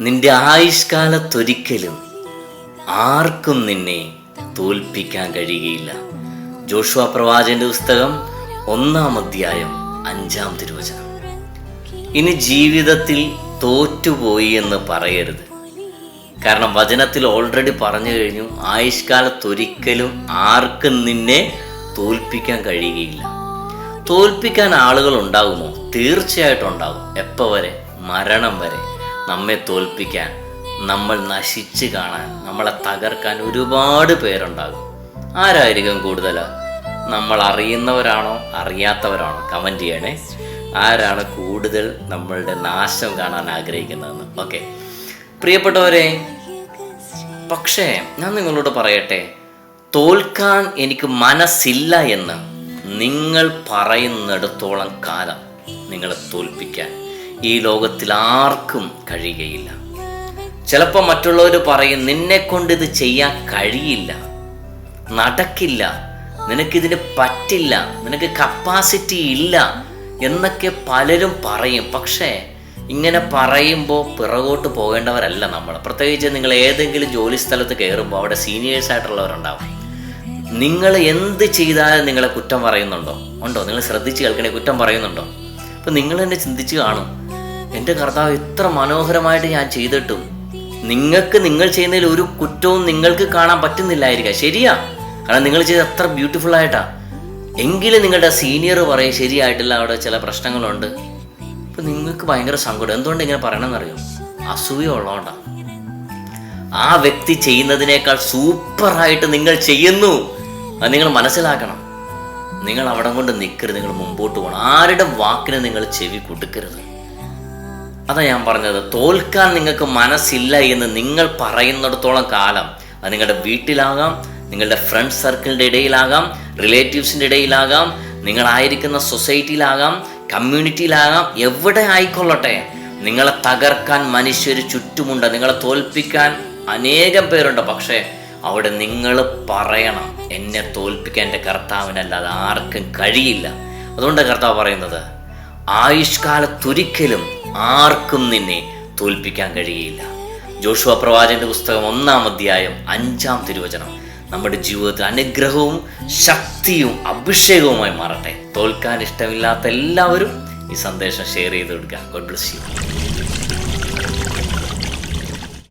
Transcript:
നിന്റെ ആയുഷ്കാലത്തൊരിക്കലും ആർക്കും നിന്നെ തോൽപ്പിക്കാൻ കഴിയുകയില്ല. ജോഷുവ പ്രവാചന്റെ പുസ്തകം ഒന്നാം അധ്യായം അഞ്ചാം തിരുവചനം. ഇനി ജീവിതത്തിൽ തോറ്റുപോയി എന്ന് പറയരുത്. കാരണം വചനത്തിൽ ഓൾറെഡി പറഞ്ഞു കഴിഞ്ഞു ആയുഷ്കാലത്തൊരിക്കലും ആർക്കും നിന്നെ തോൽപ്പിക്കാൻ കഴിയുകയില്ല. തോൽപ്പിക്കാൻ ആളുകൾ ഉണ്ടാകുമോ തീർച്ചയായിട്ടും ഉണ്ടാകും എപ്പോൾ വരെ മരണം വരെ. നമ്മെ തോൽപ്പിക്കാൻ നമ്മൾ നശിച്ച് കാണാൻ നമ്മളെ തകർക്കാൻ ഒരുപാട് പേരുണ്ടാകും. ആരായിരിക്കും കൂടുതൽ നമ്മൾ അറിയുന്നവരാണോ? അറിയാത്തവരാണോ? കമന്റ് ചെയ്യണേ. ആരാണ് കൂടുതൽ നമ്മളുടെ നാശം കാണാൻ ആഗ്രഹിക്കുന്നതെന്ന്? ഓക്കെ. പ്രിയപ്പെട്ടവരെ പക്ഷേ ഞാൻ നിങ്ങളോട് പറയട്ടെ. തോൽക്കാൻ എനിക്ക് മനസ്സില്ല എന്ന് നിങ്ങൾ പറയുന്നിടത്തോളം കാലം നിങ്ങളെ തോൽപ്പിക്കാൻ. ഈ ലോകത്തിൽ ആർക്കും കഴിയുകയില്ല. ചിലപ്പോൾ മറ്റുള്ളവർ പറയും നിന്നെ കൊണ്ട് ഇത് ചെയ്യാൻ കഴിയില്ല. നടക്കില്ല. നിനക്കിതിന് പറ്റില്ല. നിനക്ക് കപ്പാസിറ്റി ഇല്ല. എന്നൊക്കെ പലരും പറയും. പക്ഷേ ഇങ്ങനെ പറയുമ്പോൾ പിറകോട്ട് പോകേണ്ടവരല്ല നമ്മൾ. പ്രത്യേകിച്ച് നിങ്ങൾ ഏതെങ്കിലും ജോലി സ്ഥലത്ത് കയറുമ്പോൾ അവിടെ സീനിയേഴ്സ് ആയിട്ടുള്ളവരുണ്ടാവും. നിങ്ങൾ എന്ത് ചെയ്താലും നിങ്ങളെ കുറ്റം പറയുന്നുണ്ടോ? ഉണ്ടോ? നിങ്ങൾ ശ്രദ്ധിച്ച് കേൾക്കണേ കുറ്റം പറയുന്നുണ്ടോ? അപ്പം നിങ്ങൾ എന്നെ ചിന്തിച്ചു കാണും. എന്റെ കർത്താവ് ഇത്ര മനോഹരമായിട്ട് ഞാൻ ചെയ്തിട്ടും നിങ്ങൾക്ക് നിങ്ങൾ ചെയ്യുന്നതിൽ ഒരു കുറ്റവും നിങ്ങൾക്ക് കാണാൻ പറ്റുന്നില്ലായിരിക്കാം. ശരിയാ? കാരണം നിങ്ങൾ ചെയ്ത് അത്ര ബ്യൂട്ടിഫുൾ ആയിട്ടാ. എങ്കിലും നിങ്ങളുടെ സീനിയർ പറയും ശരിയായിട്ടില്ല അവിടെ ചില പ്രശ്നങ്ങളുണ്ട്. ഇപ്പം നിങ്ങൾക്ക് ഭയങ്കര സങ്കടം. എന്തുകൊണ്ട് ഇങ്ങനെ പറയണമെന്നറിയോ? അസൂയ ഉള്ളതുകൊണ്ടാണ് ആ വ്യക്തി ചെയ്യുന്നതിനേക്കാൾ സൂപ്പറായിട്ട് നിങ്ങൾ ചെയ്യുന്നു. അത് നിങ്ങൾ മനസ്സിലാക്കണം. നിങ്ങൾ അവിടെ കൊണ്ട് നിൽക്കരുത് നിങ്ങൾ മുമ്പോട്ട് പോകണം. ആരുടെ വാക്കിന് നിങ്ങൾ ചെവി കൊടുക്കരുത്. അതാ ഞാൻ പറഞ്ഞത്. തോൽക്കാൻ നിങ്ങൾക്ക് മനസ്സില്ല എന്ന് നിങ്ങൾ പറയുന്നിടത്തോളം കാലം അത് നിങ്ങളുടെ വീട്ടിലാകാം നിങ്ങളുടെ ഫ്രണ്ട് സർക്കിളിന്റെ ഇടയിലാകാം റിലേറ്റീവ്സിന്റെ ഇടയിലാകാം നിങ്ങളായിരിക്കുന്ന സൊസൈറ്റിയിലാകാം കമ്മ്യൂണിറ്റിയിലാകാം എവിടെ ആയിക്കൊള്ളട്ടെ. നിങ്ങളെ തകർക്കാൻ മനുഷ്യർ ചുറ്റുമുണ്ട്. നിങ്ങളെ തോൽപ്പിക്കാൻ അനേകം പേരുണ്ട്. പക്ഷേ അവിടെ നിങ്ങൾ പറയണം. എന്നെ തോൽപ്പിക്കാൻ എന്റെ കർത്താവിനല്ലാതെ ആർക്കും കഴിയില്ല. അതുകൊണ്ട് കർത്താവ് പറയുന്നത് ആയുഷ്കാലത്തൊരിക്കലും ആർക്കും നിന്നെ തോൽപ്പിക്കാൻ കഴിയില്ല. ജോഷുവ പ്രവാചന്റെ പുസ്തകം ഒന്നാം അധ്യായം അഞ്ചാം തിരുവചനം. നമ്മുടെ ജീവിതത്തിൽ അനുഗ്രഹവും ശക്തിയും അഭിഷേകവുമായി മാറട്ടെ. തോൽക്കാൻ ഇഷ്ടമില്ലാത്ത എല്ലാവരും ഈ സന്ദേശം ഷെയർ ചെയ്ത് കൊടുക്കുക. God bless you